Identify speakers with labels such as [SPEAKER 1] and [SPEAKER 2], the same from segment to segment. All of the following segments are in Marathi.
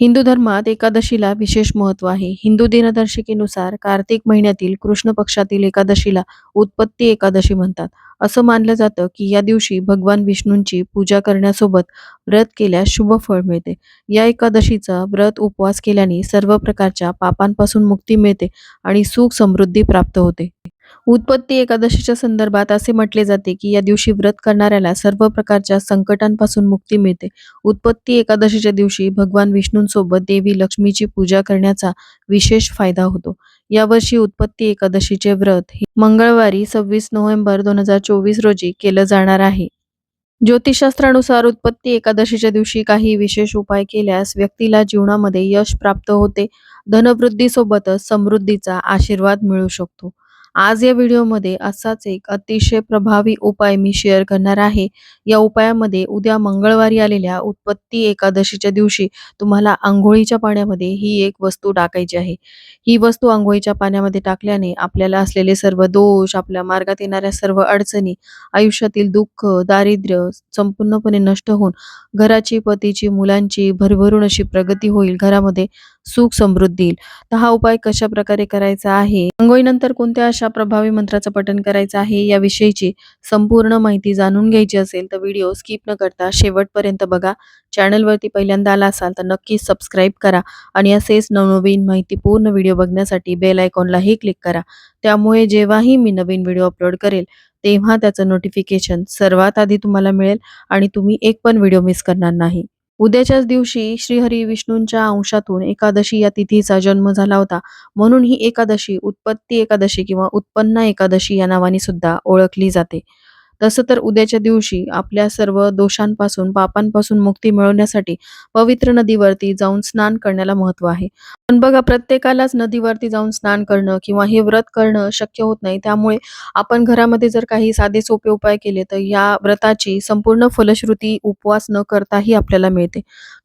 [SPEAKER 1] हिंदू धर्मात एकादशीला विशेष महत्त्व आहे. हिंदू दिनदर्शिकेनुसार कार्तिक महिन्यातील कृष्ण पक्षातील एकादशीला उत्पत्ती एकादशी म्हणतात. असं मानलं जातं की या दिवशी भगवान विष्णूंची पूजा करण्यासोबत व्रत केल्यास शुभ फळ मिळते. या एकादशीचा व्रत उपवास केल्याने सर्व प्रकारच्या पापांपासून मुक्ती मिळते आणि सुख समृद्धी प्राप्त होते. उत्पत्ती एकादशीच्या संदर्भात असे म्हटले जाते की या दिवशी व्रत करणाऱ्याला सर्व प्रकारच्या संकटांपासून मुक्ती मिळते. उत्पत्ती एकादशीच्या दिवशी भगवान विष्णूंसोबत देवी लक्ष्मीची पूजा करण्याचा विशेष फायदा होतो. यावर्षी उत्पत्ती एकादशीचे व्रत हे मंगळवारी सव्वीस नोव्हेंबर दोन हजार चोवीस रोजी केलं जाणार आहे. ज्योतिषशास्त्रानुसार उत्पत्ती एकादशीच्या दिवशी काही विशेष उपाय केल्यास व्यक्तीला जीवनामध्ये यश प्राप्त होते. धनवृद्धीसोबतच समृद्धीचा आशीर्वाद मिळू शकतो. आज या व्हिडिओमध्ये असाच एक अतिशय प्रभावी उपाय मी शेअर करणार आहे. या उपायामध्ये उद्या मंगळवारी आलेल्या उत्पत्ती एकादशीच्या दिवशी तुम्हाला आंघोळीच्या पाण्यामध्ये ही एक वस्तू टाकायची आहे. ही वस्तू आंघोळीच्या पाण्यामध्ये टाकल्याने आपल्याला असलेले सर्व दोष आपल्या मार्गात येणाऱ्या सर्व अडचणी आयुष्यातील दुःख दारिद्र्य संपूर्णपणे नष्ट होऊन घराची पतीची मुलांची भरभरून अशी प्रगती होईल घरामध्ये सुख समृद्धी येईल. तर हा उपाय कशा प्रकारे करायचा आहे? आंघोळीनंतर कोणत्या अशा प्रभावी मंत्राचं पठन करायचं आहे याविषयीची संपूर्ण माहिती जाणून घ्यायची असेल तर व्हिडिओ स्किप न करता शेवटपर्यंत बघा. चॅनलवरती पहिल्यांदा आला असाल तर नक्की सबस्क्राईब करा आणि असेच नवनवीन माहितीपूर्ण व्हिडिओ बघण्यासाठी बेल आयकॉनलाही क्लिक करा. त्यामुळे जेव्हाही मी नवीन व्हिडिओ अपलोड करेल तेव्हा त्याचं नोटिफिकेशन सर्वात आधी तुम्हाला मिळेल आणि तुम्ही एक पण व्हिडिओ मिस करणार नाही. उद्याच्याच दिवशी श्रीहरी विष्णूंच्या अंशातून एकादशी या तिथीचा जन्म झाला होता. म्हणून ही एकादशी उत्पत्ती एकादशी किंवा उत्पन्न एकादशी या नावाने सुद्धा ओळखली जाते. तसं तर उद्याच्या दिवशी आपल्या सर्व दोषांपासून पापांपासून मुक्ती मिळवण्यासाठी पवित्र नदीवरती जाऊन स्नान करण्याला महत्त्व आहे. पण बघा प्रत्येकालाच नदीवरती जाऊन स्नान करणं किंवा हे व्रत करणं शक्य होत नाही. त्यामुळे आपण घरामध्ये जर काही साधे सोपे उपाय केले तर या व्रताची संपूर्ण फलश्रुती उपवास न करताही आपल्याला मिळते.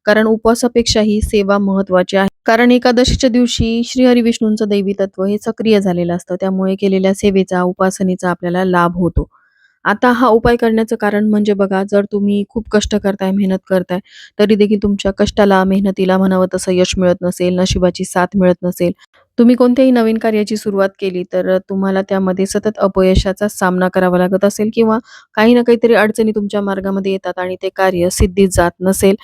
[SPEAKER 1] कारण उपवासापेक्षाही सेवा महत्वाची आहे. कारण एकादशीच्या दिवशी श्रीहरी विष्णूंचं दैवी तत्व हे सक्रिय झालेलं असतं. त्यामुळे केलेल्या सेवेचा उपासनेचा आपल्याला लाभ होतो. आता हा उपाय करण्याचं कारण म्हणजे बघा जर तुम्ही खूप कष्ट करताय मेहनत करताय तरी देखील तुमच्या कष्टाला मेहनतीला म्हणावं तसं यश मिळत नसेल नशिबाची साथ मिळत नसेल. तुम्ही कोणत्याही नवीन कार्याची सुरुवात केली तर तुम्हाला त्यामध्ये सतत अपयशाचा सामना करावा लागत असेल किंवा काही ना काहीतरी अडचणी तुमच्या मार्गामध्ये येतात आणि ते कार्य सिद्धीत जात नसेल.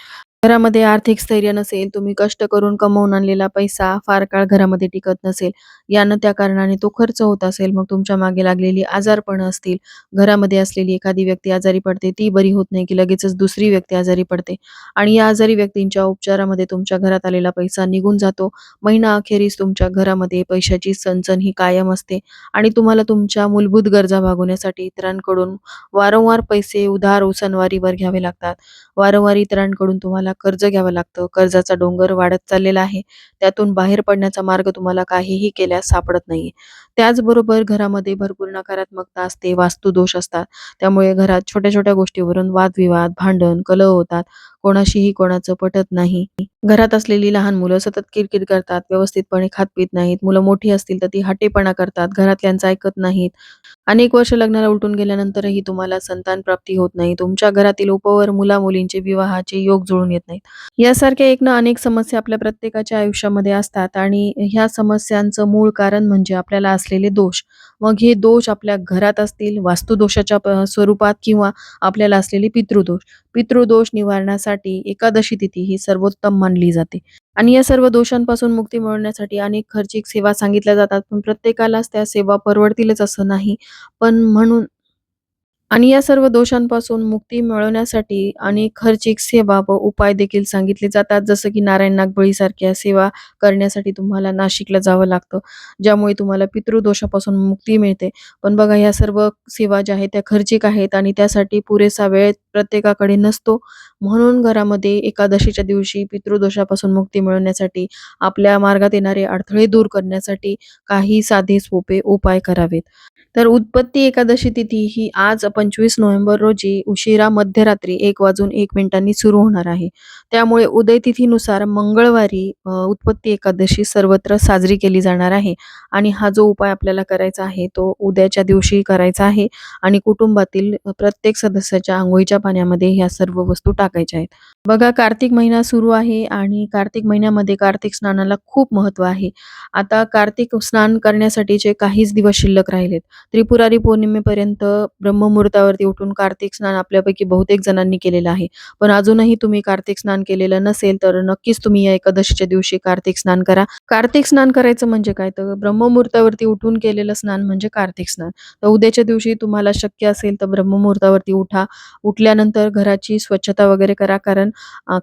[SPEAKER 1] घरामध्ये आर्थिक स्थैर्य नसेल तुम्ही कष्ट करून कमवून आणलेला पैसा फार काळ घरामध्ये टिकत नसेल यानं त्या कारणाने तो खर्च होत असेल मग तुमच्या मागे लागलेली आजारपण असतील. घरामध्ये असलेली एखादी व्यक्ती आजारी पडते ती बरी होत नाही की लगेचच दुसरी व्यक्ती आजारी पडते. आणि या आजारी व्यक्तींच्या उपचारामध्ये तुमच्या घरात आलेला पैसा निघून जातो. महिना अखेरीस तुमच्या घरामध्ये पैशाची चणचण ही कायम असते. आणि तुम्हाला तुमच्या मूलभूत गरजा भागवण्यासाठी इतरांकडून वारंवार पैसे उधार उसनवारीवर घ्यावे लागतात. वारंवार इतरांकडून तुम्हाला कर्ज घ्यावं लागतं. कर्जाचा डोंगर वाढत चाललेला आहे. त्यातून बाहेर पडण्याचा मार्ग तुम्हाला काहीही केल्यास सापडत नाहीये. त्याचबरोबर घरामध्ये भरपूर नकारात्मकता असते वास्तुदोष असतात. त्यामुळे घरात छोट्या छोट्या गोष्टीवरून वादविवाद भांडण कलह होतात. कोणाशीही कोणाचं पटत नाही. घरात असलेली लहान मुलं सतत किरकिर करतात व्यवस्थितपणे खात पित नाहीत मुलं मोठी असतील तर ती हटेपणा करतात घरातल्यांचं ऐकत नाहीत. अनेक वर्ष लग्नाला उलटून गेल्यानंतरही तुम्हाला संतान प्राप्ती होत नाही तुमच्या घरातील उपवर मुला मुलींचे विवाहाचे योग जुळून येत नाहीत. यासारख्या एक ना अनेक समस्या आपल्या प्रत्येकाच्या आयुष्यामध्ये असतात आणि ह्या समस्यांचं मूळ कारण म्हणजे आपल्याला असलेले दोष. मग हे दोष आपल्या घरात असतील वास्तुदोषाच्या स्वरूपात किंवा आपल्याला असलेले पितृदोष. पितृदोष निवारणासाठी एकादशी तिथी ही सर्वोत्तम मानली जाते. आणि या सर्व दोषांपासून मुक्ती मिळवण्यासाठी अनेक खर्चिक सेवा सांगितल्या जातात पण प्रत्येकालाच त्या सेवा परवडतीलच असं नाही. पण म्हणून आणि या सर्व दोषांपासून मुक्ती मिळवण्यासाठी अनेक खर्चिक सेवा व उपाय देखील सांगितले जातात. जसं की नारायण नागबळी सारख्या सेवा करण्यासाठी तुम्हाला नाशिकला जावं लागतं ज्यामुळे तुम्हाला पितृदोषापासून मुक्ती मिळते. पण बघा ह्या सर्व सेवा ज्या आहेत त्या खर्चिक आहेत आणि त्यासाठी पुरेसा वेळ प्रत्येकाकडे नसतो. म्हणून घरामध्ये एकादशीच्या दिवशी पितृदोषापासून मुक्ती मिळवण्यासाठी आपल्या मार्गात येणारे अडथळे दूर करण्यासाठी काही साधे सोपे उपाय करावेत. तर उत्पत्ती एकादशी तिथी ही आज पंचवीस नोव्हेंबर रोजी उशिरा मध्यरात्री एक वाजून एक मिनिटांनी सुरू होणार आहे. त्यामुळे उदय तिथीनुसार मंगळवारी उत्पत्ती एकादशी सर्वत्र साजरी केली जाणार आहे. आणि हा जो उपाय आपल्याला करायचा आहे तो उद्याच्या दिवशी करायचा आहे आणि कुटुंबातील प्रत्येक सदस्याच्या आंघोळीच्या पाण्यामध्ये ह्या सर्व वस्तू टाकायच्या आहेत. बघा कार्तिक महिना सुरू आहे आणि कार्तिक महिन्यामध्ये कार्तिक स्नानाला खूप महत्त्व आहे. आता कार्तिक स्नान करण्यासाठीचे काहीच दिवस शिल्लक राहिलेत. त्रिपुरारी पौर्णिमेपर्यंत ब्रह्ममुहूर्तावरती उठून कार्तिक स्नान आपल्यापैकी बहुतेक जणांनी केलेलं आहे. पण अजूनही तुम्ही कार्तिक स्नान केलेलं नसेल तर नक्कीच तुम्ही या एकादशीच्या दिवशी कार्तिक स्नान करा. कार्तिक स्नान करायचं म्हणजे काय? तर ब्रह्ममुहूर्तावरती उठून केलेलं स्नान म्हणजे कार्तिक स्नान. तर उद्याच्या दिवशी तुम्हाला शक्य असेल तर ब्रह्ममुहूर्तावरती उठा. उठल्यानंतर घराची स्वच्छता वगैरे करा. कारण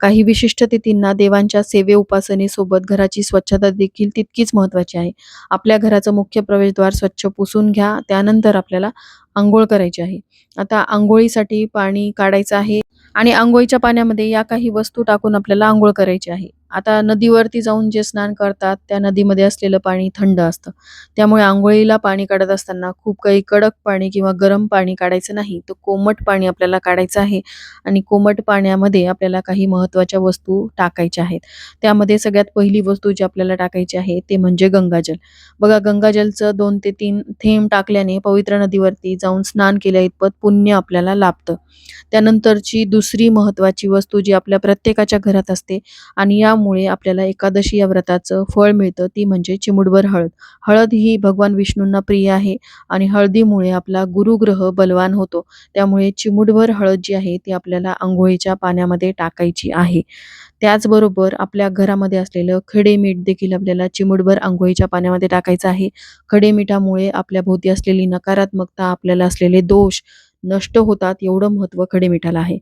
[SPEAKER 1] काही विशिष्ट तिथींना देवांच्या सेवे उपासनेसोबत घराची स्वच्छता देखील तितकीच महत्वाची आहे. आपल्या घराचं मुख्य प्रवेशद्वार स्वच्छ पुसून घ्या. त्यानंतर आपल्याला आंघोळ करायची आहे. आता आंघोळीसाठी पाणी काढायचं आहे. आणि आंघोळीच्या पाण्यामध्ये या काही वस्तू टाकून आपल्याला आंघोळ करायची आहे. आता नदीवरती जाऊन जे स्नान करतात त्या नदीमध्ये असलेलं पाणी थंड असतं. त्यामुळे आंघोळीला पाणी काढत असताना खूप काही कडक पाणी किंवा गरम पाणी काढायचं नाही. तर कोमट पाणी आपल्याला काढायचं आहे आणि कोमट पाण्यामध्ये आपल्याला काही महत्त्वाच्या वस्तू टाकायच्या आहेत. त्यामध्ये सगळ्यात पहिली वस्तू जी आपल्याला टाकायची आहे ते म्हणजे गंगाजल. बघा गंगाजलचं दोन ते तीन थेंब टाकल्याने पवित्र नदीवरती जाऊन स्नान केल्या इतपत पुण्य आपल्याला लाभतं. त्यानंतरची दुसरी महत्त्वाची वस्तू जी आपल्या प्रत्येकाच्या घरात असते आणि या यामुळे आपल्याला एकादशी या व्रताचं फळ मिळतं ती म्हणजे चिमुडभर हळद. हळद ही भगवान विष्णूंना प्रिय आहे आणि हळदीमुळे आपला गुरुग्रह बलवान होतो. त्यामुळे चिमुडभर हळद जी आहे ती आपल्याला आंघोळीच्या पाण्यामध्ये टाकायची आहे. त्याचबरोबर आपल्या घरामध्ये असलेलं खडे मीठ देखील आपल्याला चिमुडभर आंघोळीच्या पाण्यामध्ये टाकायचं आहे. खडे मिठामुळे आपल्या भोवती असलेली नकारात्मकता आपल्याला असलेले दोष नष्ट होतात एवढं महत्त्व खडे मिठाला आहे.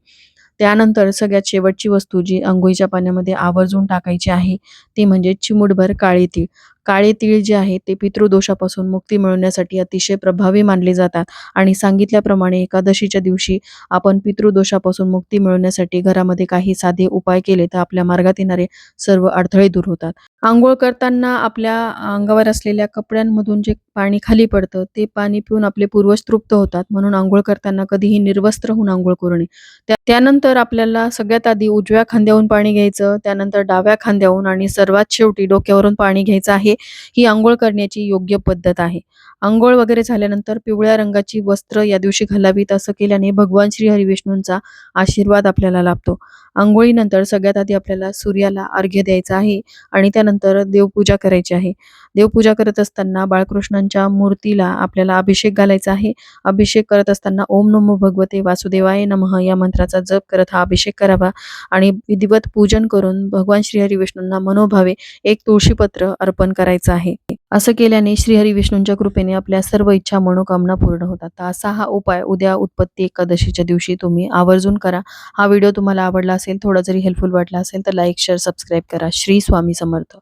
[SPEAKER 1] त्यानंतर सगळ्यात शेवटची वस्तू जी अंघोळीच्या पाण्यामध्ये आवर्जून टाकायची आहे ती म्हणजे चिमूटभर काळे तीळ. काळे तीळ जे आहे ते पितृदोषापासून मुक्ती मिळवण्यासाठी अतिशय प्रभावी मानले जातात. आणि सांगितल्याप्रमाणे एकादशीच्या दिवशी आपण पितृदोषापासून मुक्ती मिळवण्यासाठी घरामध्ये काही साधे उपाय केले तर आपल्या मार्गात येणारे सर्व अडथळे दूर होतात. आंघोळ करताना आपल्या अंगावर असलेल्या कपड्यांमधून जे पाणी खाली पडतं ते पाणी पिऊन आपले पूर्वज तृप्त होतात. म्हणून आंघोळ करताना कधीही निर्वस्त्र होऊन आंघोळ करू नये. त्यानंतर आपल्याला सगळ्यात आधी उजव्या खांद्याहून पाणी घ्यायचं त्यानंतर डाव्या खांद्याहून आणि सर्वात शेवटी डोक्यावरून पाणी घ्यायचं आहे. ही आंघोळ करण्याची योग्य पद्धत आहे. आंघोळ वगैरे झाल्यानंतर पिवळ्या रंगाची वस्त्र या दिवशी घालावीत असं केल्याने भगवान श्री हरिविष्णूंचा आशीर्वाद आपल्याला लाभतो. आंघोळीनंतर सगळ्यात आधी आपल्याला सूर्याला अर्घ्य द्यायचा आहे आणि त्यानंतर देवपूजा करायची आहे. देवपूजा करत असताना बाळकृष्णांच्या मूर्तीला आपल्याला अभिषेक घालायचा आहे. अभिषेक करत असताना ओम नमो भगवते वासुदेवाय नमः या मंत्राचा जप करत हा अभिषेक करावा आणि विधिवत पूजन करून भगवान श्रीहरी विष्णूंना मनोभावे एक तुळशीपत्र अर्पण करायचं आहे. असं केल्याने श्रीहरी विष्णूंच्या कृपेने आपल्या सर्व इच्छा मनोकामना पूर्ण होतात. तर असा हा उपाय उद्या उत्पत्ती एकादशीच्या दिवशी तुम्ही आवर्जून करा. हा व्हिडिओ तुम्हाला आवडला असेल थोडा जरी हेल्पफुल वाटला असेल तर लाईक शेअर सबस्क्राईब करा. श्री स्वामी समर्थ.